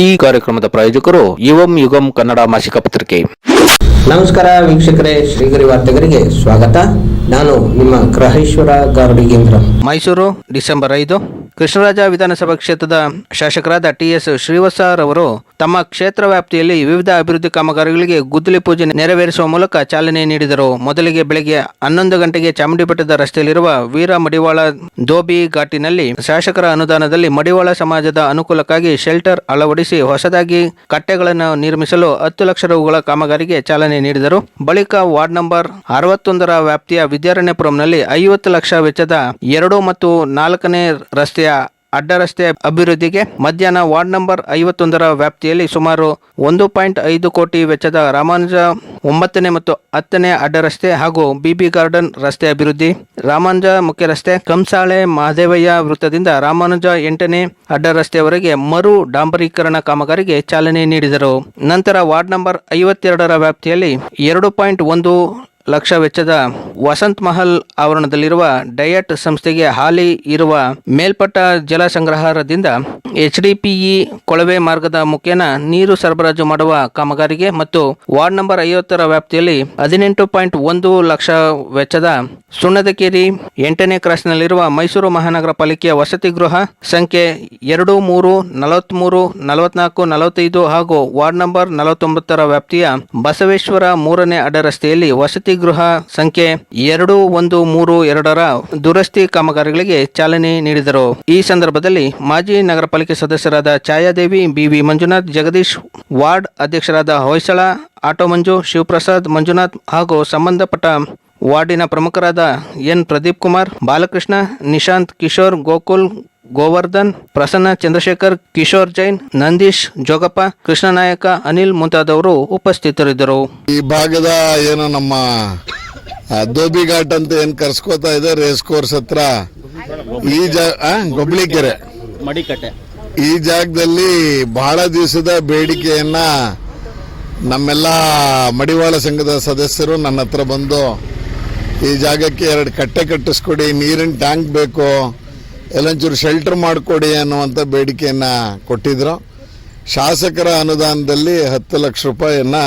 ಈ ಕಾರ್ಯಕ್ರಮದ ಪ್ರಾಯೋಜಕರು ಯುವಂ ಯುಗಂ ಕನ್ನಡ ಮಾಸಿಕ ಪತ್ರಿಕೆ. ನಮಸ್ಕಾರ ವೀಕ್ಷಕರೇ ಶ್ರೀಗರಿ ವಾರ್ತೆಗರಿಗೆ ಸ್ವಾಗತ. ನಾನು ನಿಮ್ಮ ಗ್ರಹೇಶ್ವರ ಗಾರ್ಡಿಗೇಂದ್ರ. ಮೈಸೂರು ಡಿಸೆಂಬರ್ ಐದು ಕೃಷ್ಣರಾಜ ವಿಧಾನಸಭಾ ಕ್ಷೇತ್ರದ ಶಾಸಕರಾದ ಟಿ ಎಸ್ ಶ್ರೀವತ್ಸರವರು ತಮ್ಮ ಕ್ಷೇತ್ರ ವ್ಯಾಪ್ತಿಯಲ್ಲಿ ವಿವಿಧ ಅಭಿವೃದ್ಧಿ ಕಾಮಗಾರಿಗಳಿಗೆ ಗುದ್ದಲಿ ಪೂಜೆ ನೆರವೇರಿಸುವ ಮೂಲಕ ಚಾಲನೆ ನೀಡಿದರು. ಮೊದಲಿಗೆ ಬೆಳಗ್ಗೆ ಹನ್ನೊಂದು ಗಂಟೆಗೆ ಚಾಮುಂಡಿ ಬೆಟ್ಟದ ರಸ್ತೆಯಲ್ಲಿರುವ ವೀರ ಮಡಿವಾಳ ದೋಬಿ ಘಾಟಿನಲ್ಲಿ ಶಾಸಕರ ಅನುದಾನದಲ್ಲಿ ಮಡಿವಾಳ ಸಮಾಜದ ಅನುಕೂಲಕ್ಕಾಗಿ ಶೆಲ್ಟರ್ ಅಳವಡಿಸಿ ಹೊಸದಾಗಿ ಕಟ್ಟೆಗಳನ್ನು ನಿರ್ಮಿಸಲು ಹತ್ತು ಲಕ್ಷ ರೂಗಳ ಕಾಮಗಾರಿಗೆ ಚಾಲನೆ ನೀಡಿದರು. ಬಳಿಕ ವಾರ್ಡ್ ನಂಬರ್ ಅರವತ್ತೊಂದರ ವ್ಯಾಪ್ತಿಯ ವಿದ್ಯಾರಣ್ಯಪುರಂನಲ್ಲಿ ಐವತ್ತು ಲಕ್ಷ ವೆಚ್ಚದ ಎರಡು ಮತ್ತು ನಾಲ್ಕನೇ ರಸ್ತೆಯ ಅಡ್ಡ ರಸ್ತೆ ಅಭಿವೃದ್ಧಿಗೆ ಮಧ್ಯಾಹ್ನ ವಾರ್ಡ್ ನಂಬರ್ ಐವತ್ತೊಂದರ ವ್ಯಾಪ್ತಿಯಲ್ಲಿ ಸುಮಾರು ಒಂದು ಪಾಯಿಂಟ್ ಐದು ಕೋಟಿ ವೆಚ್ಚದ ರಾಮಾನುಜ ಒಂಬತ್ತನೇ ಮತ್ತು ಹತ್ತನೇ ಅಡ್ಡರಸ್ತೆ ಹಾಗೂ ಬಿಬಿ ಗಾರ್ಡನ್ ರಸ್ತೆ ಅಭಿವೃದ್ಧಿ. ರಾಮಾನುಜ ಮುಖ್ಯ ರಸ್ತೆ ಕಂಸಾಳೆ ಮಹದೇವಯ್ಯ ವೃತ್ತದಿಂದ ರಾಮಾನುಜ ಎಂಟನೇ ಅಡ್ಡರಸ್ತೆಯವರೆಗೆ ಮರು ಡಾಂಬರೀಕರಣ ಕಾಮಗಾರಿಗೆ ಚಾಲನೆ ನೀಡಿದರು. ನಂತರ ವಾರ್ಡ್ ನಂಬರ್ ಐವತ್ತೆರಡರ ವ್ಯಾಪ್ತಿಯಲ್ಲಿ ಎರಡು ಪಾಯಿಂಟ್ ಒಂದು ಲಕ್ಷ ವೆಚ್ಚದ ವಸಂತ್ ಮಹಲ್ ಆವರಣದಲ್ಲಿರುವ ಡಯಟ್ ಸಂಸ್ಥೆಗೆ ಹಾಲಿ ಇರುವ ಮೇಲ್ಪಟ್ಟ ಜಲ ಸಂಗ್ರಹಾರದಿಂದ ಎಚ್ಡಿಪಿಇ ಕೊಳವೆ ಮಾರ್ಗದ ಮುಖೇನ ನೀರು ಸರಬರಾಜು ಮಾಡುವ ಕಾಮಗಾರಿಗೆ ಮತ್ತು ವಾರ್ಡ್ ನಂಬರ್ ಐವತ್ತರ ವ್ಯಾಪ್ತಿಯಲ್ಲಿ ಹದಿನೆಂಟು ಪಾಯಿಂಟ್ ಒಂದು ಲಕ್ಷ ವೆಚ್ಚದ ಸುಣ್ಣದಕೇರಿ ಎಂಟನೇ ಕ್ರಾಸ್ನಲ್ಲಿರುವ ಮೈಸೂರು ಮಹಾನಗರ ಪಾಲಿಕೆಯ ವಸತಿ ಗೃಹ ಸಂಖ್ಯೆ ಎರಡು ಮೂರು ನಲವತ್ಮೂರು ನಲವತ್ನಾಲ್ಕು ನಲವತ್ತೈದು ಹಾಗೂ ವಾರ್ಡ್ ನಂಬರ್ ನಲವತ್ತೊಂಬತ್ತರ ವ್ಯಾಪ್ತಿಯ ಬಸವೇಶ್ವರ ಮೂರನೇ ಅಡ್ಡ ರಸ್ತೆಯಲ್ಲಿ ವಸತಿ ಗೃಹ ಸಂಖ್ಯೆ ಎರಡು, ಒಂದು, ಮೂರು, ಎರಡರ ದುರಸ್ತಿ ಕಾಮಗಾರಿಗಳಿಗೆ ಚಾಲನೆ ನೀಡಿದರು. ಈ ಸಂದರ್ಭದಲ್ಲಿ ಮಾಜಿ ನಗರ ಪಾಲಿಕೆ ಸದಸ್ಯರಾದ Chhayadevi, B V Manjunath, Jagadish ward ಅಧ್ಯಕ್ಷರಾದ ಹೊಯ್ಸಳ, ಆಟೋ ಮಂಜು, ಶಿವಪ್ರಸಾದ್ ಮಂಜುನಾಥ್ ಹಾಗೂ ಸಂಬಂಧಪಟ್ಟ ವಾರ್ಡಿನ ಪ್ರಮುಖರಾದ ಎನ್ ಪ್ರದೀಪ್ ಕುಮಾರ್ ಬಾಲಕೃಷ್ಣ, ನಿಶಾಂತ್, ಕಿಶೋರ್, ಗೋಕುಲ್ ಗೋವರ್ಧನ್ ಪ್ರಸನ್ನ ಚಂದ್ರಶೇಖರ್ ಕಿಶೋರ್ ಜೈನ್ ನಂದೀಶ್ ಜೋಗಪ್ಪ ಕೃಷ್ಣನಾಯಕ ಅನಿಲ್ ಮುಂತಾದವರು ಉಪಸ್ಥಿತರಿದ್ದರು. ಈ ಭಾಗದ ಏನು ನಮ್ಮ ದೋಬಿ ಘಾಟ್ ಅಂತ ಏನ್ ಕರ್ಸ್ಕೋತಾ ಇದೆ ರೇಸ್ ಕೋರ್ಸ್ ಹತ್ರ. ಈ ಜಾಗ ಆ, ಗೊಬ್ಳಿಕೆರೆ ಮಡಿಕಟ್ಟೆ. ಈ ಜಾಗದಲ್ಲಿ ಬಹಳ ದಿವಸದ ಬೇಡಿಕೆಯನ್ನ ನಮ್ಮೆಲ್ಲ ಮಡಿವಾಳ ಸಂಘದ ಸದಸ್ಯರು ನನ್ನ ಹತ್ರ ಬಂದು ಈ ಜಾಗಕ್ಕೆ ಎರಡು ಕಟ್ಟೆ ಕಟ್ಟಿಸ್ಕೊಡಿ ನೀರಿನ ಟ್ಯಾಂಕ್ ಬೇಕು ಎಲ್ಲೊಂಚೂರು ಶೆಲ್ಟರ್ ಮಾಡಿಕೊಡಿ ಅನ್ನುವಂಥ ಬೇಡಿಕೆಯನ್ನು ಕೊಟ್ಟಿದ್ರು. ಶಾಸಕರ ಅನುದಾನದಲ್ಲಿ ಹತ್ತು ಲಕ್ಷ ರೂಪಾಯಿಯನ್ನು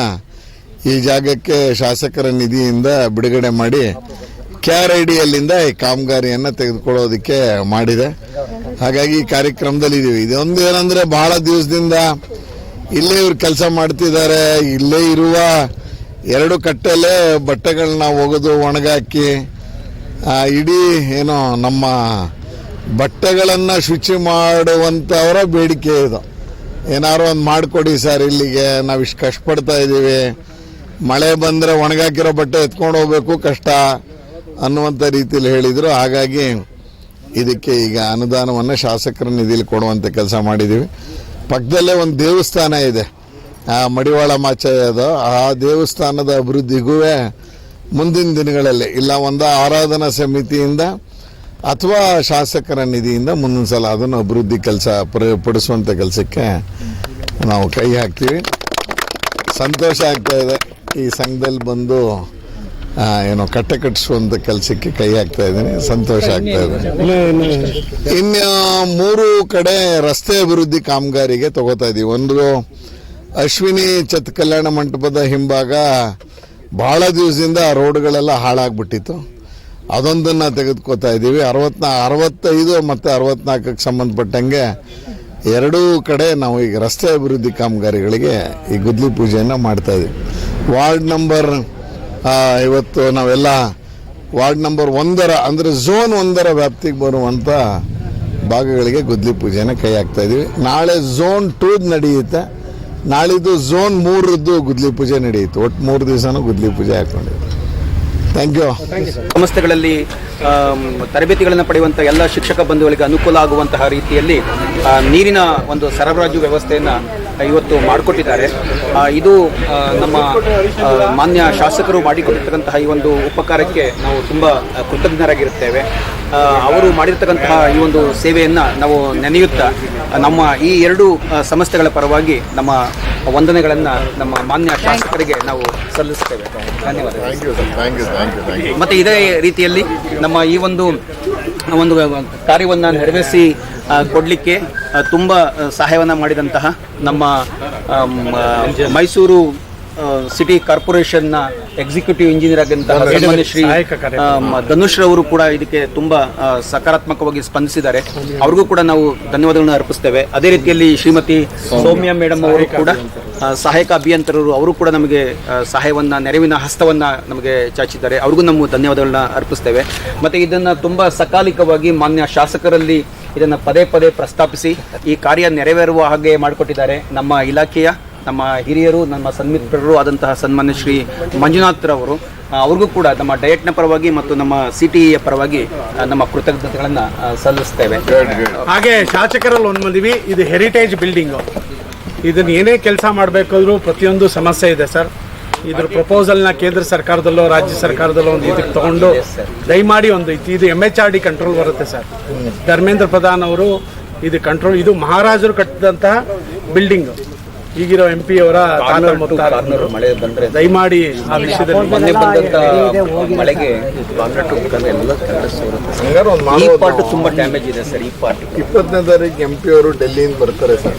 ಈ ಜಾಗಕ್ಕೆ ಶಾಸಕರ ನಿಧಿಯಿಂದ ಬಿಡುಗಡೆ ಮಾಡಿ ಕ್ಯಾರ್ ಐ ಡಿಯಲ್ಲಿಂದ ಈ ಕಾಮಗಾರಿಯನ್ನು ತೆಗೆದುಕೊಳ್ಳೋದಕ್ಕೆ ಮಾಡಿದೆ. ಹಾಗಾಗಿ ಈ ಕಾರ್ಯಕ್ರಮದಲ್ಲಿ ಇದೀವಿ. ಇದೊಂದು ಏನಂದರೆ ಭಾಳ ದಿವಸದಿಂದ ಇಲ್ಲೇ ಇವ್ರು ಕೆಲಸ ಮಾಡ್ತಿದ್ದಾರೆ. ಇಲ್ಲೇ ಇರುವ ಎರಡು ಕಟ್ಟೆಲೇ ಬಟ್ಟೆಗಳನ್ನ ಒಗೆದು ಒಣಗಾಕಿ ಇಡೀ ಏನೋ ನಮ್ಮ ಬಟ್ಟೆಗಳನ್ನು ಶುಚಿ ಮಾಡುವಂಥವರ ಬೇಡಿಕೆ ಇದು. ಏನಾದ್ರು ಒಂದು ಮಾಡಿಕೊಡಿ ಸರ್ ಇಲ್ಲಿಗೆ, ನಾವು ಇಷ್ಟು ಕಷ್ಟಪಡ್ತಾ ಇದ್ದೀವಿ ಮಳೆ ಬಂದರೆ ಒಣಗಾಕಿರೋ ಬಟ್ಟೆ ಎತ್ಕೊಂಡು ಹೋಗ್ಬೇಕು, ಕಷ್ಟ ಅನ್ನುವಂಥ ರೀತಿಯಲ್ಲಿ ಹೇಳಿದರು. ಹಾಗಾಗಿ ಇದಕ್ಕೆ ಈಗ ಅನುದಾನವನ್ನು ಶಾಸಕರ ನಿಧಿಲಿ ಕೊಡುವಂಥ ಕೆಲಸ ಮಾಡಿದ್ದೀವಿ ಪಕ್ಕದಲ್ಲೇ ಒಂದು ದೇವಸ್ಥಾನ ಇದೆ. ಆ ಮಡಿವಾಳ ಮಾಚಯ್ಯದು ಆ ದೇವಸ್ಥಾನದ ಅಭಿವೃದ್ಧಿಗೂ ಮುಂದಿನ ದಿನಗಳಲ್ಲಿ, ಇಲ್ಲ ಒಂದು ಆರಾಧನಾ ಸಮಿತಿಯಿಂದ ಅಥವಾ ಶಾಸಕರ ನಿಧಿಯಿಂದ ಮುಂದಿನ ಸಲ ಅದನ್ನು ಅಭಿವೃದ್ಧಿ ಕೆಲಸ ಪಡಿಸುವಂಥ ಕೆಲಸಕ್ಕೆ ನಾವು ಕೈ ಹಾಕ್ತೀವಿ. ಸಂತೋಷ ಆಗ್ತಾ ಇದೆ. ಈ ಸಂಘದಲ್ಲಿ ಬಂದು ಏನೋ ಕಟ್ಟೆ ಕಟ್ಟಿಸುವಂಥ ಕೆಲಸಕ್ಕೆ ಕೈ ಹಾಕ್ತಾ ಇದ್ದೀನಿ. ಸಂತೋಷ ಆಗ್ತಾ ಇದೆ. ಇನ್ನು ಮೂರು ಕಡೆ ರಸ್ತೆ ಅಭಿವೃದ್ಧಿ ಕಾಮಗಾರಿಗೆ ತಗೋತಾ ಇದೀವಿ ಒಂದು ಅಶ್ವಿನಿ ಚತ್ ಕಲ್ಯಾಣ ಮಂಟಪದ ಹಿಂಭಾಗ ಬಹಳ ದಿವಸದಿಂದ ರೋಡ್ಗಳೆಲ್ಲ ಹಾಳಾಗ್ಬಿಟ್ಟಿತ್ತು. ಅದೊಂದನ್ನು ತೆಗೆದುಕೋತಾ ಇದ್ದೀವಿ. ಅರವತ್ನಾ ಅರವತ್ತೈದು ಮತ್ತು ಅರವತ್ನಾಲ್ಕಕ್ಕೆ ಸಂಬಂಧಪಟ್ಟಂಗೆ ಎರಡೂ ಕಡೆ ನಾವು ಈಗ ರಸ್ತೆ ಅಭಿವೃದ್ಧಿ ಕಾಮಗಾರಿಗಳಿಗೆ ಈ ಗುದ್ಲಿ ಪೂಜೆಯನ್ನು ಮಾಡ್ತಾ ಇದ್ದೀವಿ. ವಾರ್ಡ್ ನಂಬರ್ ಇವತ್ತು ನಾವೆಲ್ಲ ವಾರ್ಡ್ ನಂಬರ್ ಒಂದರ, ಅಂದರೆ ಝೋನ್ ಒಂದರ ವ್ಯಾಪ್ತಿಗೆ ಬರುವಂಥ ಭಾಗಗಳಿಗೆ ಗುದ್ಲಿ ಪೂಜೆಯನ್ನು ಕೈ ಹಾಕ್ತಾ ಇದ್ದೀವಿ. ನಾಳೆ ಝೋನ್ ಟೂದ್ ನಡೆಯುತ್ತೆ. ನಾಳಿದ್ದು ಝೋನ್ ಮೂರದ್ದು ಗುದ್ಲಿ ಪೂಜೆ ನಡೆಯುತ್ತೆ. ಒಟ್ಟು ಮೂರು ದಿವಸನೂ ಗುದ್ಲಿ ಪೂಜೆ ಹಾಕೊಂಡಿದ್ದೀವಿ ಥ್ಯಾಂಕ್ ಯು ಸಂಸ್ಥೆಗಳಲ್ಲಿ ತರಬೇತಿಗಳನ್ನು ಪಡೆಯುವಂಥ ಎಲ್ಲ ಶಿಕ್ಷಕ ಬಂಧುಗಳಿಗೆ ಅನುಕೂಲ ಆಗುವಂತಹ ರೀತಿಯಲ್ಲಿ ನೀರಿನ ಒಂದು ಸರಬರಾಜು ವ್ಯವಸ್ಥೆಯನ್ನು ಇವತ್ತು ಮಾಡಿಕೊಟ್ಟಿದ್ದಾರೆ. ಇದು ನಮ್ಮ ಮಾನ್ಯ ಶಾಸಕರು ಮಾಡಿಕೊಟ್ಟಿರ್ತಕ್ಕಂತಹ ಈ ಒಂದು ಉಪಕಾರಕ್ಕೆ ನಾವು ತುಂಬ ಕೃತಜ್ಞರಾಗಿರುತ್ತೇವೆ. ಅವರು ಮಾಡಿರ್ತಕ್ಕಂತಹ ಈ ಒಂದು ಸೇವೆಯನ್ನು ನಾವು ನೆನೆಯುತ್ತಾ, ನಮ್ಮ ಈ ಎರಡು ಸಂಸ್ಥೆಗಳ ಪರವಾಗಿ ನಮ್ಮ ವಂದನೆಗಳನ್ನು ನಮ್ಮ ಮಾನ್ಯ ಶಾಸಕರಿಗೆ ನಾವು ಸಲ್ಲಿಸುತ್ತೇವೆ. ಧನ್ಯವಾದ ಮತ್ತೆ ಇದೇ ರೀತಿಯಲ್ಲಿ ನಮ್ಮ ಈ ಒಂದು ಒಂದು ಕಾರ್ಯವನ್ನು ನೆರವೇರಿಸಿ ಕೊಡಲಿಕ್ಕೆ ತುಂಬ ಸಹಾಯವನ್ನು ಮಾಡಿದಂತಹ ನಮ್ಮ ಮೈಸೂರು ಸಿಟಿ ಕಾರ್ಪೊರೇಷನ್ನ ಎಕ್ಸಿಕ್ಯೂಟಿವ್ ಇಂಜಿನಿಯರ್ ಆಗಿದ್ದಂತಹ ಶ್ರೀ ಧನುಷ್ ರವರು ಕೂಡ ಇದಕ್ಕೆ ತುಂಬಾ ಸಕಾರಾತ್ಮಕವಾಗಿ ಸ್ಪಂದಿಸಿದ್ದಾರೆ. ಅವ್ರಿಗೂ ಕೂಡ ನಾವು ಧನ್ಯವಾದಗಳನ್ನು ಅರ್ಪಿಸ್ತೇವೆ. ಅದೇ ರೀತಿಯಲ್ಲಿ ಶ್ರೀಮತಿ ಸೌಮ್ಯ. ಮೇಡಮ್ ಅವರು ಕೂಡ ಸಹಾಯಕ ಅಭಿಯಂತರರು ಅವರು ಕೂಡ ನಮಗೆ ಸಹಾಯವನ್ನ ನೆರವಿನ ಹಸ್ತವನ್ನ ನಮಗೆ ಚಾಚಿದ್ದಾರೆ. ಅವ್ರಿಗೂ ನಮ್ಮ ಧನ್ಯವಾದಗಳನ್ನ ಅರ್ಪಿಸ್ತೇವೆ. ಮತ್ತೆ ಇದನ್ನ ತುಂಬಾ ಸಕಾಲಿಕವಾಗಿ ಮಾನ್ಯ ಶಾಸಕರಲ್ಲಿ ಇದನ್ನು ಪದೇ ಪದೇ ಪ್ರಸ್ತಾಪಿಸಿ ಈ ಕಾರ್ಯ ನೆರವೇರುವ ಹಾಗೆ ಮಾಡಿಕೊಟ್ಟಿದ್ದಾರೆ ನಮ್ಮ ಇಲಾಖೆಯ ನಮ್ಮ ಹಿರಿಯರು ನಮ್ಮ ಸನ್ಮಿತ್ರರು ಆದಂತಹ ಸನ್ಮಾನ್ಯ ಶ್ರೀ ಮಂಜುನಾಥ್ರವರು ಅವ್ರಿಗೂ ಕೂಡ ನಮ್ಮ ಡಯಟ್ನ ಪರವಾಗಿ ಮತ್ತು ನಮ್ಮ ಸಿಟಿಯ ಪರವಾಗಿ ನಮ್ಮ ಕೃತಜ್ಞತೆಗಳನ್ನು ಸಲ್ಲಿಸ್ತೇವೆ. ಹಾಗೆ ಶಾಸಕರಲ್ಲಿ ಒಂದು ಮಂದಿವಿ ಇದು ಹೆರಿಟೇಜ್ ಬಿಲ್ಡಿಂಗು ಇದನ್ನು ಏನೇ ಕೆಲಸ ಮಾಡಬೇಕಾದ್ರೂ ಪ್ರತಿಯೊಂದು ಸಮಸ್ಯೆ ಇದೆ ಸರ್ ಇದ್ರ ಪ್ರಪೋಸಲ್ನ ಕೇಂದ್ರ ಸರ್ಕಾರದಲ್ಲೋ ರಾಜ್ಯ ಸರ್ಕಾರದಲ್ಲೋ ಒಂದು ಇದಕ್ಕೆ ತಗೊಂಡು ದಯಮಾಡಿ ಒಂದು ಇದು- ಇದು M H R D control ಬರುತ್ತೆ ಸರ್ ಧರ್ಮೇಂದ್ರ ಪ್ರಧಾನ್ ಅವರು ಇದು ಕಂಟ್ರೋಲ್ ಇದು ಮಹಾರಾಜರು ಕಟ್ಟಿದಂತಹ ಬಿಲ್ಡಿಂಗ್ ಈಗಿರೋ ಎಂ ಪಿ ಅವರ ಮುತ್ತಾತನರು. ಮಳೆ ಬಂದ್ರೆ ದಯಮಾಡಿ ಆ ವಿಷಯದಲ್ಲಿ ಮೊನ್ನೆ ಬಂದಂತ ಮಳೆಗೆ ಕಾಂಕ್ರೀಟ್ ಮುಖಾಂತರ ಎಲ್ಲ ಈ ಪಾರ್ಟ್ ತುಂಬಾ ಡ್ಯಾಮೇಜ್ ಇದೆ ಸರ್ ಈ ಪಾರ್ಟ್. ಇಪ್ಪತ್ತನೇ ತಾರೀಕು ಎಂ ಪಿ ಅವರು ಡೆಲ್ಲಿಯಿಂದ ಬರ್ತಾರೆ ಸರ್.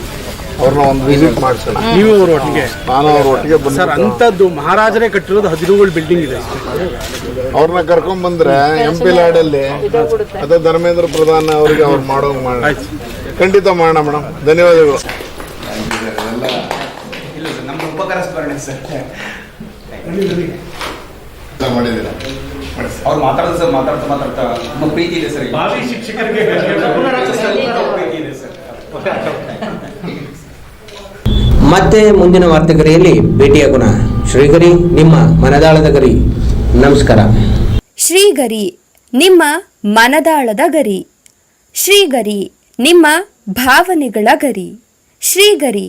ಅವ್ರನ್ನ ಒಂದು ವಿಸಿಟ್ ಮಾಡಿಸೋಣ. ನೀವು ಅವ್ರ ಒಟ್ಟಿಗೆ. ನಾನು ಅವ್ರ ಒಟ್ಟಿಗೆ ಸರ್ ಬಂದು ಅಂಥದ್ದು ಮಹಾರಾಜರೇ ಕಟ್ಟಿರೋದು ಹದಿನೇಳು ಬಿಲ್ಡಿಂಗ್ ಇದೆ. ಅವ್ರನ್ನ ಕರ್ಕೊಂಡ್ ಬಂದ್ರೆ ಎಂ ಪಿ ಲಾಡಲ್ಲಿ ಅದೇ ಧರ್ಮೇಂದ್ರ ಪ್ರಧಾನ ಅವರಿಗೆ ಅವ್ರು ಮಾಡೋ ಮಾಡೋಣ. ಖಂಡಿತ ಮಾಡೋಣ ಮೇಡಮ್. ಧನ್ಯವಾದಗಳು. ನಮ್ಮ ಉಪಕಾರ ಸ್ಮರಣೆ ಸರ್. ಮಾಡಿದ್ದೀರ? ಅವ್ರು ಮಾತಾಡೋದು ಸರ್ ಮಾತಾಡ್ತಾ ಮಾತಾಡ್ತಾ ನಮ್ಮ ಪ್ರೀತಿ ಇದೆ ಸರ್ ಭಾವಿ ಶಿಕ್ಷಕರಿಗೆ ಪ್ರೀತಿ ಇದೆ. ಸರ್. ಮತ್ತೆ ಮುಂದಿನ ವಾರ್ತೆಗರಿಯಲ್ಲಿ ಭೇಟಿಯಾಗೋಣ ಶ್ರೀಗರಿ ನಿಮ್ಮ ಮನದಾಳದ ಗರಿ. ನಮಸ್ಕಾರ. ಶ್ರೀಗರಿ ನಿಮ್ಮ ಮನದಾಳದ ಗರಿ. ಶ್ರೀಗರಿ ನಿಮ್ಮ ಭಾವನೆಗಳ ಗರಿ. ಶ್ರೀಗರಿ